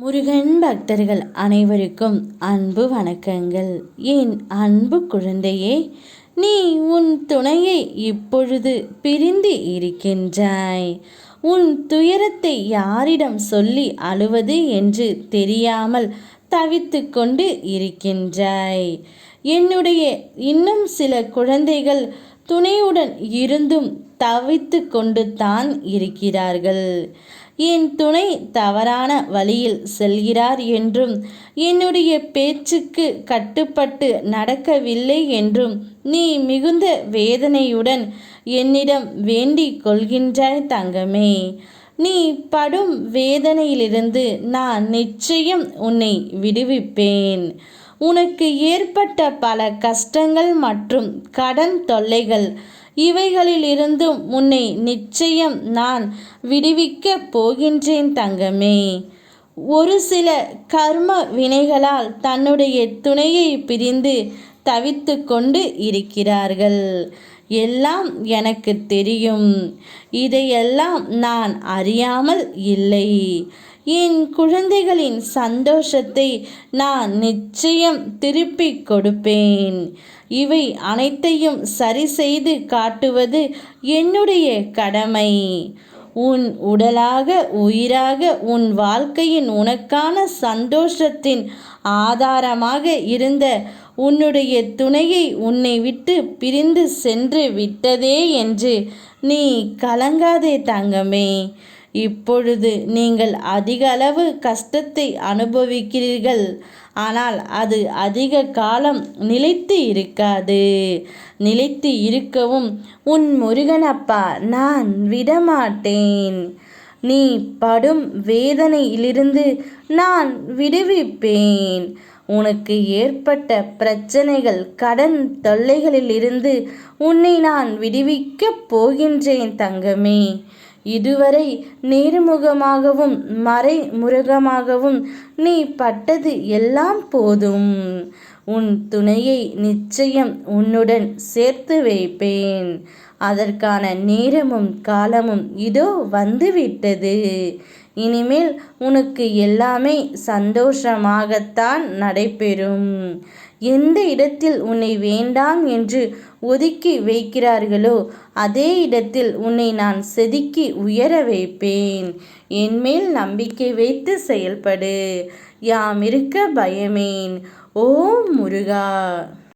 முருகன் பக்தர்கள் அனைவருக்கும் அன்பு வணக்கங்கள். என் அன்பு குழந்தையே நீ உன் துணையை இப்பொழுது பிரிந்து இருக்கின்றாய். உன் துயரத்தை யாரிடம் சொல்லி அழுவது என்று தெரியாமல் தவித்து கொண்டு இருக்கின்றாய். என்னுடைய இன்னும் சில குழந்தைகள் துணையுடன் இருந்தும் தவித்து கொண்டு தான் இருக்கிறார்கள். என் துணை தவறான வழியில் செல்கிறார் என்றும் என்னுடைய பேச்சுக்கு கட்டுப்பட்டு நடக்கவில்லை என்றும் நீ மிகுந்த வேதனையுடன் என்னிடம் வேண்டிக் கொள்கின்றாய் தங்கமே. நீ படும் வேதனையிலிருந்து நான் நிச்சயம் உன்னை விடுவிப்பேன். உனக்கு ஏற்பட்ட பல கஷ்டங்கள் மற்றும் கடன் தொல்லைகள் இவைகளிலிருந்தும் உன்னை நிச்சயம் நான் விடுவிக்கப் போகின்றேன் தங்கமே. ஒரு சில கர்ம வினைகளால் தன்னுடைய துணையை பிரிந்து தவித்து கொண்டு இருக்கிறார்கள். எல்லாம் எனக்கு தெரியும். இதையெல்லாம் நான் அறியாமல் இல்லை. என் குழந்தைகளின் சந்தோஷத்தை நான் நிச்சயம் திருப்பிக் கொடுப்பேன். இவை அனைத்தையும் சரி செய்து காட்டுவது என்னுடைய கடமை. உன் உடலாக உயிராக உன் வாழ்க்கையின் உனக்கான சந்தோஷத்தின் ஆதாரமாக இருந்த உன்னுடைய துணையை உன்னை விட்டு பிரிந்து சென்று விட்டதே என்று நீ கலங்காதே தங்கமே. இப்பொழுது நீங்கள் அதிக அளவு கஷ்டத்தை அனுபவிக்கிறீர்கள். ஆனால் அது அதிக காலம் நிலைத்து இருக்காது. நிலைத்து இருக்கவும் உன் முருகனப்பா நான் விடமாட்டேன். நீ படும் வேதனையிலிருந்து நான் விடுவிப்பேன். உனக்கு ஏற்பட்ட பிரச்சனைகள் கடன் தொல்லைகளிலிருந்து உன்னை நான் விடுவிக்கப் போகின்றேன் தங்கமே. இதுவரை நேர்முகமாகவும் மறைமுருகமாகவும் நீ பட்டது எல்லாம் போதும். உன் துணையை நிச்சயம் உன்னுடன் சேர்த்து வைப்பேன். அதற்கான நேரமும் காலமும் இதோ வந்துவிட்டது. இனிமேல் உனக்கு எல்லாமே சந்தோஷமாகத்தான் நடைபெறும். எந்த இடத்தில் உன்னை வேண்டாம் என்று ஒதுக்கி வைக்கிறார்களோ அதே இடத்தில் உன்னை நான் செதுக்கி உயர வைப்பேன். என்மேல் நம்பிக்கை வைத்து செயல்படு. யாம் இருக்க பயமேன். ஓம் முருகா.